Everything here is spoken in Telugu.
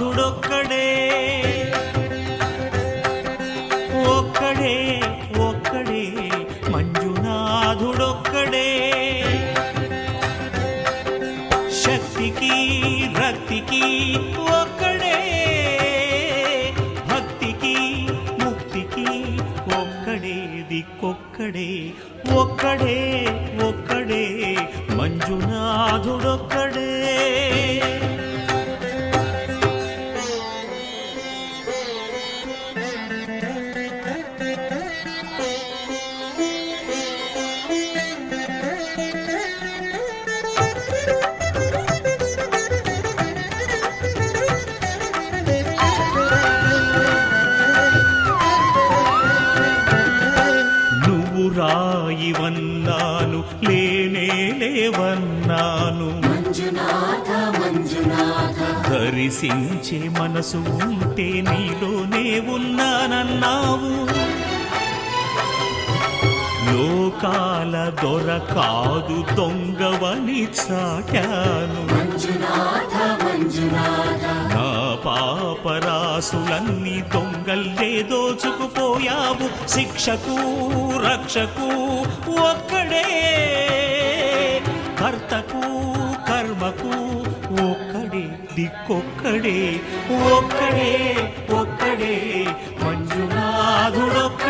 నాథుడొక్కడే ఒక్కడే ఒక్కడే మంజునాథుడొక్కడే. శక్తికి రక్తికి ఒక్కడే. భక్తికి ముక్తికి ఒక్కడే దిక్కొక్కడే. ఒక్కడే ఒక్కడే మంజునాథుడొక్కడే. రాయివన్నాను లేనే లేవన్నాను. మంజునాథ మంజునాథ. దరిశించే మనసు ఉంటే నీలోనే ఉన్నానన్నావు. లోకాల దొర కాదు దొంగవని చాటాను. మంజునాథ మంజునాథ. నా దొంగల్లే దోచుకుపోయావు. శిక్షకు రక్షకు ఒక్కడే. కర్తకు కర్మకు ఒక్కడే దిక్కొక్కడే ఒక్కడే ఒక్కడే. మంజునాథుడొక్క